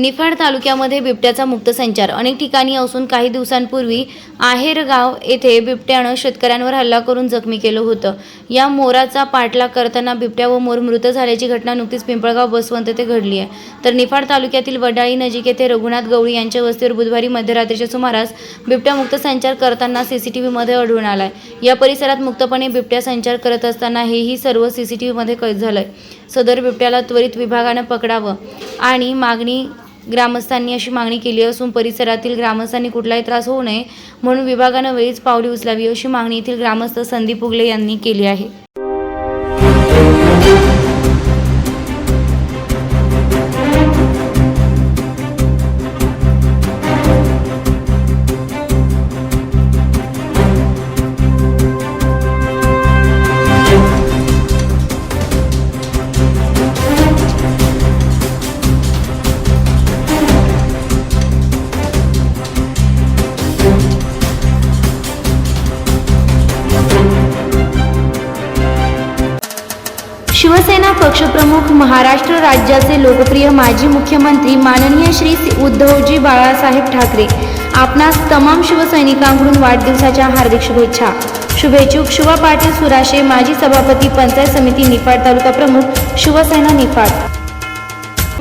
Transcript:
निफाड तालुक्यामध्ये बिबट्याचा मुक्त संचार. अनेक ठिकाणी असून काही दिवसांपूर्वी आहेरगाव येथे बिबट्यानं शेतकऱ्यांवर हल्ला करून जखमी केलं होतं. या मोराचा पाठलाग करताना बिबट्या व मोर मृत झाल्याची घटना नुकतीच पिंपळगाव बसवंत येथे घडली आहे. तर निफाड तालुक्यातील वडाळी नजीक येथे रघुनाथ गवळी यांच्या वस्तीवर बुधवारी मध्यरात्रीच्या सुमारास बिबट्या मुक्त संचार करताना सीसीटीव्हीमध्ये आढळून आलाय. या परिसरात मुक्तपणे बिबट्या संचार करत असताना हेही सर्व सीसीटीव्हीमध्ये कैद झालंय. सदर बिबट्याला त्वरित विभागानं पकडावं आणि मागणी ग्रामस्थांनी अशी मागणी केली असून परिसरातील ग्रामस्थांनी कुठलाही त्रास होऊ नये म्हणून विभागानं वेळीच पावले उचलावी अशी मागणी येथील ग्रामस्थ संदीप उगले यांनी केली आहे. शिवसेना पक्षप्रमुख महाराष्ट्र राज्याचे लोकप्रिय माजी मुख्यमंत्री माननीय श्री उद्धवजी बाळासाहेब ठाकरे आपणास तमाम शिवसैनिकांकडून वाढदिवसाच्या हार्दिक शुभेच्छा. शुभेच्छुक शिवा पाटील सुराशे माजी सभापती पंचायत समिती निफाड तालुका प्रमुख शिवसेना निफाड.